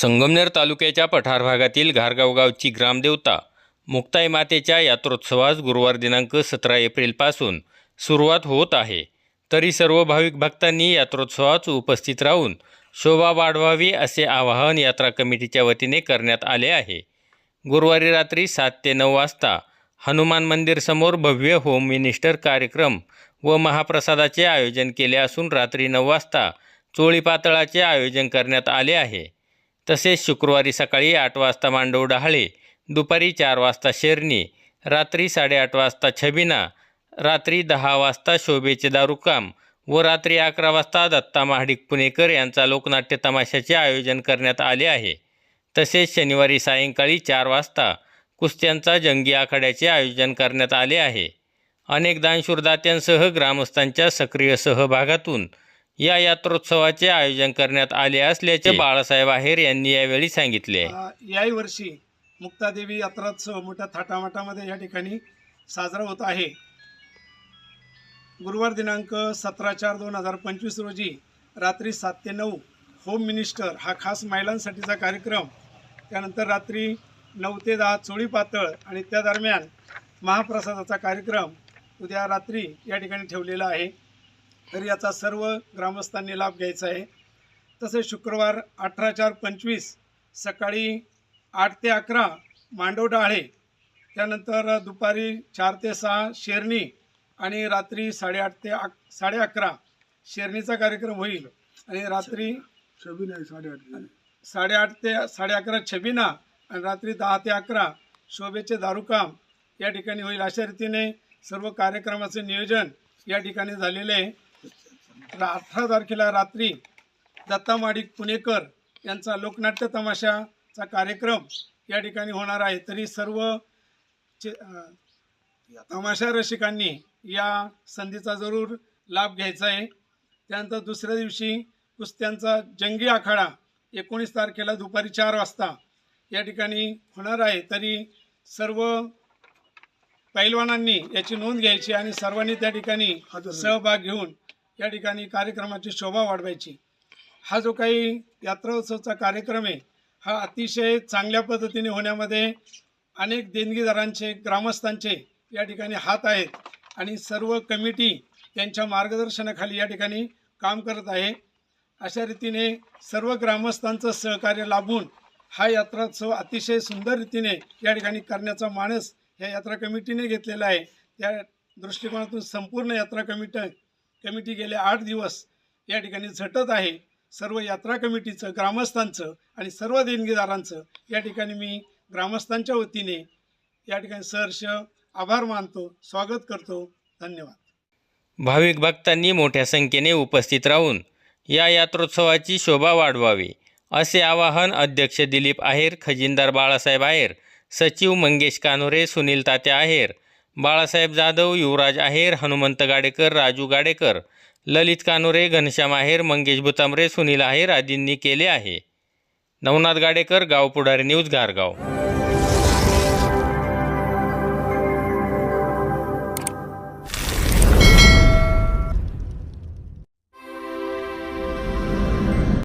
संगमनेर तालुक्याच्या पठार भागातील घारगाव गावची ग्रामदेवता मुक्ताई मातेच्या यात्रोत्सवास गुरुवार दिनांक सतरा एप्रिलपासून सुरुवात होत आहे. तरी सर्व भाविक भक्तांनी यात्रोत्सवास उपस्थित राहून शोभा वाढवावी असे आवाहन यात्रा कमिटीच्या वतीने करण्यात आले आहे. गुरुवारी रात्री सात ते नऊ वाजता हनुमान मंदिरसमोर भव्य होम मिनिस्टर कार्यक्रम व महाप्रसादाचे आयोजन केले असून रात्री नऊ वाजता चोळी पातळाचे आयोजन करण्यात आले आहे. तसेच शुक्रवारी सकाळी आठ वाजता मांडव डहाळे दुपारी चार वाजता शेरणी रात्री साडेआठ वाजता छबिना रात्री दहा वाजता शोभेचे दारुकाम व रात्री अकरा वाजता दत्ता महाडिक पुणेकर यांचा लोकनाट्य तमाशाचे आयोजन करण्यात आले आहे. तसेच शनिवारी सायंकाळी चार वाजता कुस्त्यांचा जंगी आखाड्याचे आयोजन करण्यात आले आहे. अनेक दानशूरदात्यांसह ग्रामस्थांच्या सक्रिय सहभागातून या यात्रोत्सवाचे आयोजन करण्यात आले असल्याचे बाळासाहेब आहेर यांनी यावेळी सांगितले. याही वर्षी मुक्तादेवी यात्रोत्सव मोठ्या थाटामाटामध्ये या ठिकाणी साजरा होत आहे. गुरुवार दिनांक सतरा चार दोन हजार पंचवीस रोजी रात्री सात ते नऊ होम मिनिस्टर हा खास महिलांसाठीचा कार्यक्रम. त्यानंतर रात्री नऊ ते दहा चोळी पातळ आणि त्या दरम्यान महाप्रसादाचा कार्यक्रम उद्या रात्री या ठिकाणी ठेवलेला आहे. तर याचा सर्व ग्रामस्थांनी लाभ घ्यायचा आहे. तसेच शुक्रवार अठरा चार पंचवीस सकाळी आठ ते अकरा मांडव डाळे त्यानंतर दुपारी चार ते सहा शेरणी आणि रात्री साडेआठ ते अक साडे अकरा शेरणीचा कार्यक्रम होईल. आणि रात्री छबी नाही साडेआठ साडेआठ ते साडे अकरा छबिना आणि रात्री दहा ते अकरा शोभेचे दारुकाम या ठिकाणी होईल. अशा रीतीने सर्व कार्यक्रमाचे नियोजन या ठिकाणी झालेले आहे. अठरा तारखेला रात्री दत्ता माडिक पुणेकर यांचा लोकनाट्य तमाशाचा कार्यक्रम या ठिकाणी होणार आहे. तरी सर्व तमाशा रसिकांनी या संधीचा जरूर लाभ घ्यायचा आहे. त्यानंतर दुसऱ्या दिवशी कुस्त्यांचा जंगी आखाडा एकोणीस तारखेला दुपारी चार वाजता या ठिकाणी होणार आहे. तरी सर्व पैलवानांनी याची नोंद घ्यायची आणि सर्वांनी त्या ठिकाणी सहभाग घेऊन या ठिकाणी कार्यक्रमाची शोभा वाढवायची. हा जो काही यात्रोत्सवचा कार्यक्रम आहे हा अतिशय चांगल्या पद्धतीने होण्यामध्ये अनेक देणगीदारांचे ग्रामस्थांचे या ठिकाणी हात आहेत आणि सर्व कमिटी त्यांच्या मार्गदर्शनाखाली या ठिकाणी काम करत आहे. अशा रीतीने सर्व ग्रामस्थांचं सहकार्य लाभून हा यात्रोत्सव अतिशय सुंदर रीतीने या ठिकाणी करण्याचा मानस या यात्रा कमिटीने घेतलेला आहे. त्या दृष्टिकोनातून संपूर्ण यात्रा कमिटी कमिटी गेले आठ दिवस या ठिकाणी झटत आहे. सर्व यात्रा कमिटीचं ग्रामस्थांचं आणि सर्व देणगीदारांचं या ठिकाणी मी ग्रामस्थांच्या वतीने या ठिकाणी सहर्ष आभार मानतो स्वागत करतो. धन्यवाद. भाविक भक्तांनी मोठ्या संख्येने उपस्थित राहून या यात्रोत्सवाची शोभा वाढवावी असे आवाहन अध्यक्ष दिलीप आहेर खजिनदार बाळासाहेब आहेर सचिव मंगेश कानोरे सुनील तात्या आहेर बाळासाहेब जाधव युवराज आहेर हनुमंत गाडेकर राजू गाडेकर ललित कानोरे घनश्याम आहेर मंगेश भुतांबरे सुनील आहेर आदींनी केले आहे. नवनाथ गाडेकर गाव पुढारी न्यूज गारगाव.